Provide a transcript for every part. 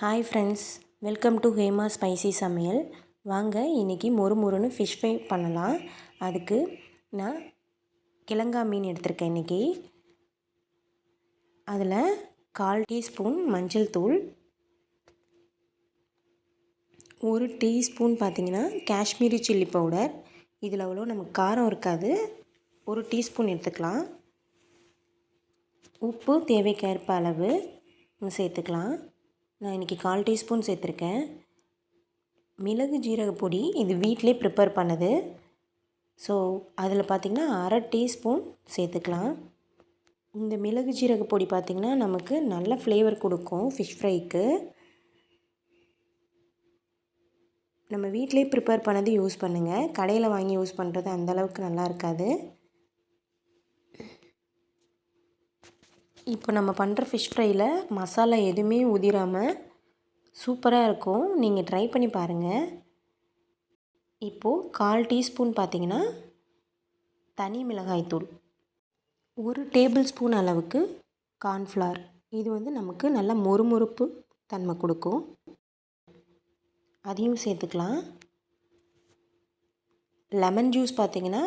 Hi friends welcome to Hema spicy சமையல் வாங்க இன்றைக்கி மொறு மொறுன்னு ஃபிஷ் ஃப்ரை பண்ணலாம். அதுக்கு நான் கிழங்கா மீன் எடுத்திருக்கேன் இன்றைக்கி அதில் கால் டீஸ்பூன் மஞ்சள் தூள். ஒரு டீஸ்பூன் பார்த்திங்கன்னா காஷ்மீரி சில்லி பவுடர். இதில் அவ்வளோ நமக்கு காரம் இருக்காது. ஒரு டீஸ்பூன் எடுத்துக்கலாம். உப்பு தேவைக்கேற்ப அளவு சேர்த்துக்கலாம். நான் இன்றைக்கி கால் டீஸ்பூன் சேர்த்துருக்கேன். மிளகு ஜீரக பொடி இது வீட்டிலே ப்ரிப்பேர் பண்ணது. ஸோ அதில் பார்த்திங்கன்னா அரை டீஸ்பூன் சேர்த்துக்கலாம். இந்த மிளகு ஜீரக பொடி பார்த்திங்கன்னா நமக்கு நல்ல ஃப்ளேவர் கொடுக்கும் ஃபிஷ் ஃப்ரைக்கு நம்ம வீட்டிலே ப்ரிப்பேர் பண்ணது யூஸ் பண்ணுங்கள் கடையில் வாங்கி யூஸ் பண்ணுறது அந்தளவுக்கு நல்லா இருக்காது. இப்போ நம்ம பண்ணுற ஃபிஷ் ஃப்ரையில் மசாலா எதுவுமே உதிராமல் சூப்பராக இருக்கும். நீங்கள் ட்ரை பண்ணி பாருங்கள் இப்போது கால் டீஸ்பூன் பார்த்திங்கன்னா தனி மிளகாய்த்தூள் ஒரு டேபிள் ஸ்பூன் அளவுக்கு கார்ன்ஃப்ளவர். இது வந்து நமக்கு நல்ல மொறுமொறுப்பு தன்மை கொடுக்கும். அதையும் சேர்த்துக்கலாம். லெமன் ஜூஸ் பார்த்திங்கன்னா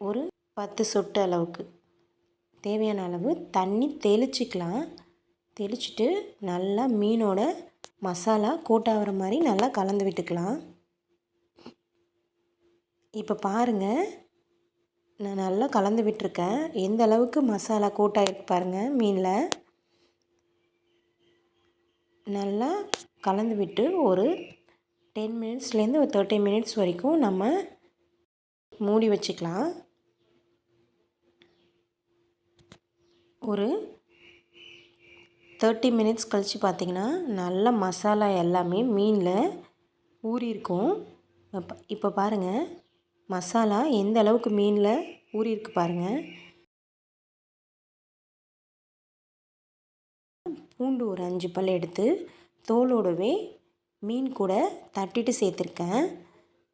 ஒரு பத்து சொட்டு அளவுக்கு. தேவையான அளவு தண்ணி தெளிச்சிக்கலாம். தெளிச்சுட்டு நல்லா மீனோட மசாலா கூட்டாகிற மாதிரி நல்லா கலந்து விட்டுக்கலாம். இப்போ பாருங்கள் நான் நல்லா கலந்து விட்டுருக்கேன். எந்த அளவுக்கு மசாலா கூட்டாகிருக்கு பாருங்கள் மீனில். நல்லா கலந்து விட்டு ஒரு டென் மினிட்ஸ்லேருந்து ஒரு தேர்ட்டி மினிட்ஸ் வரைக்கும் நம்ம மூடி வச்சுக்கலாம். ஒரு தேர்ட்டி மினிட்ஸ் கழித்து பார்த்திங்கன்னா நல்ல மசாலா எல்லாமே மீனில் ஊறியிருக்கும். இப்போ இப்போ பாருங்கள் மசாலா எந்த அளவுக்கு மீனில் ஊறியிருக்கு பாருங்கள் பூண்டு ஒரு அஞ்சு பல் எடுத்து தோலோடவே மீன் கூட தட்டிட்டு சேர்த்துருக்கேன்.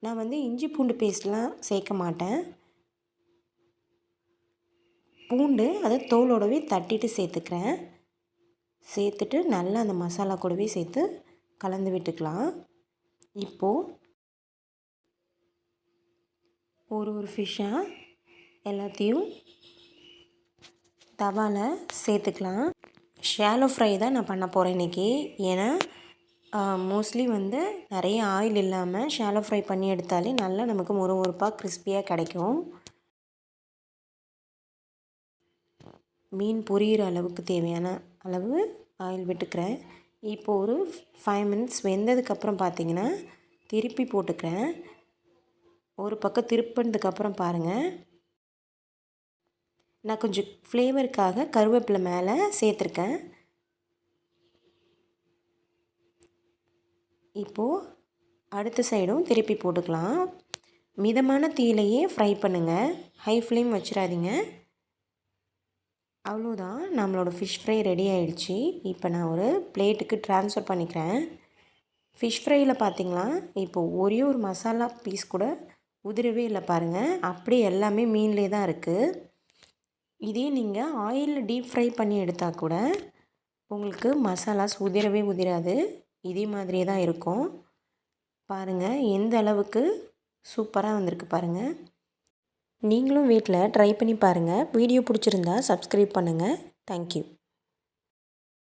நான் வந்து இஞ்சி பூண்டு பேஸ்ட்லாம் சேர்க்க மாட்டேன். பூண்டு அதை தோலோடவே தட்டிட்டு சேர்த்துக்கிறேன். சேர்த்துட்டு நல்லா அந்த மசாலா கூடவே சேர்த்து கலந்து விட்டுக்கலாம். இப்போது ஒரு ஒரு ஃபிஷ்ஷாக எல்லாத்தையும் தவாவில் சேர்த்துக்கலாம். ஷேலோ ஃப்ரை தான் நான் பண்ண போகிறேன் இன்றைக்கி ஏன்னா மோஸ்ட்லி வந்து நிறைய ஆயில் இல்லாமல் ஷேலோ ஃப்ரை பண்ணி எடுத்தாலே நல்லா நமக்கு முறு முறுப்பாக கிறிஸ்பியாக கிடைக்கும். மீன் பொரியிற அளவுக்கு தேவையான அளவு ஆயில் விட்டுக்கிறேன். இப்போது ஒரு ஃபைவ் மினிட்ஸ் வெந்ததுக்கப்புறம் பார்த்தீங்கன்னா திருப்பி போட்டுக்கிறேன். ஒரு பக்கம் திருப்பினதுக்கப்புறம் பாருங்கள் நான் கொஞ்சம் ஃப்ளேவருக்காக கருவேப்பிலை மேலே சேர்த்துருக்கேன். இப்போது அடுத்த சைடும் திருப்பி போட்டுக்கலாம். மிதமான தீயிலையே ஃப்ரை பண்ணுங்கள் ஹை ஃப்ளேம் வச்சிடாதீங்க. அவ்வளோதான். நம்மளோட ஃபிஷ் ஃப்ரை ரெடி ஆகிடுச்சி இப்போ நான் ஒரு பிளேட்டுக்கு ட்ரான்ஸ்ஃபர் பண்ணிக்கிறேன். ஃபிஷ் ஃப்ரையில் பார்த்திங்களா? இப்போ ஒரே ஒரு மசாலா பீஸ் கூட உதிரவே இல்லை பாருங்கள் அப்படியே எல்லாமே மீன்லேயே தான் இருக்குது இதே நீங்கள் ஆயிலில் டீப் ஃப்ரை பண்ணி எடுத்தால் கூட உங்களுக்கு மசாலாஸ் உதிரவே உதிராது. இதே மாதிரியே தான் இருக்கும். பாருங்கள் எந்த அளவுக்கு சூப்பராக வந்திருக்கு பாருங்கள் நீங்களும் வீட்டில் ட்ரை பண்ணி பாருங்கள் வீடியோ பிடிச்சிருந்தா சப்ஸ்கிரைப் பண்ணுங்கள் தேங்க்யூ